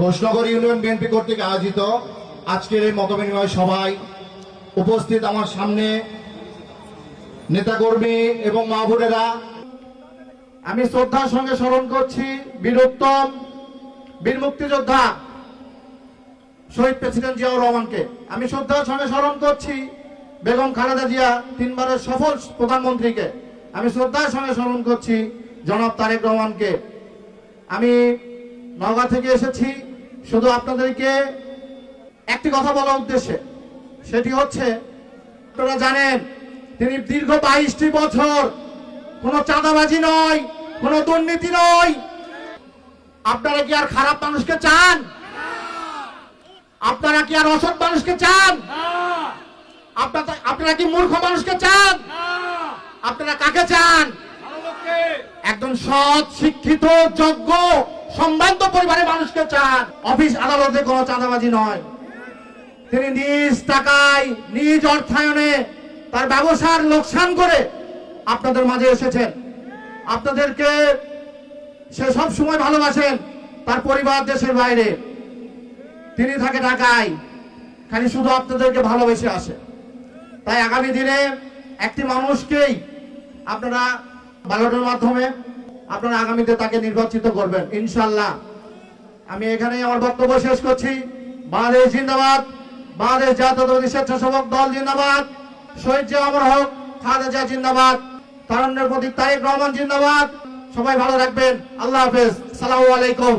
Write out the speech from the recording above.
Ghoshnagar union BNP কর্তৃক আয়োজিত আজকের এই মতবিনিময় সভায় উপস্থিত আমার সামনে নেতাকর্মী এবং মাহবুরেরা আমি শ্রদ্ধার সঙ্গে স্মরণ করছি বীরোত্তম বীর মুক্তিযোদ্ধা শহীদ প্রেসিডেন্ট জিয়াউর রহমানকে। আমি শ্রদ্ধার সঙ্গে স্মরণ করছি বেগম খালেদা জিয়া তিনবারের সফল প্রধানমন্ত্রীকে। আমি শ্রদ্ধার সঙ্গে স্মরণ করছি জনাব তারেক রহমানকে। আমি নওগাঁ থেকে এসেছি। শুধু আপনাদেরকে একটি কথা বলার উদ্দেশ্যে সেটি হচ্ছে আপনারা জানেন তিনি দীর্ঘ বাইশটি বছর কোনো চাঁদাবাজি নয় কোনো দুর্নীতি নয়। আপনারা কি আর খারাপ মানুষকে চান? আপনারা কি আর অসৎ মানুষকে চান? আপনারা আপনারা কি মূর্খ মানুষকে চান? আপনারা কাকে চান? একজন সৎ শিক্ষিত যোগ্য সম্ভ্রান্ত পরিবারের মানুষকে চান? অফিস আদালতে কোনো চাঁদাবাজি নয়। তিনি নিজ টাকায়, নিজ অর্থায়নে তার ব্যবসার লোকসান করে আপনাদের মাঝে এসেছেন। আপনাদেরকে সে সব সময় ভালোবাসেন তার পরিবার দেশের বাইরে। তিনি থাকে ঢাকায়, খালি শুধু আপনাদেরকে ভালোবেসে আসে। তাই আগামী দিনে একটি মানুষকেই আপনারা ব্যালটের মাধ্যমে আপনারা আগামীতে তাকে নির্বাচিত করবেন ইনশাল্লাহ আমি এখানেই আমার বক্তব্য শেষ করছি। বাংলাদেশ জিন্দাবাদ, বাংলাদেশ জাতীয়তাবাদী স্বেচ্ছাসেবক দল জিন্দাবাদ, শহীদ জিয়া হক, খালেদা জিন্দাবাদ, তারণ্যের প্রতি তারেক রহমান জিন্দাবাদ। সবাই ভালো রাখবেন আল্লাহ হাফেজ। সালাম আলাইকুম।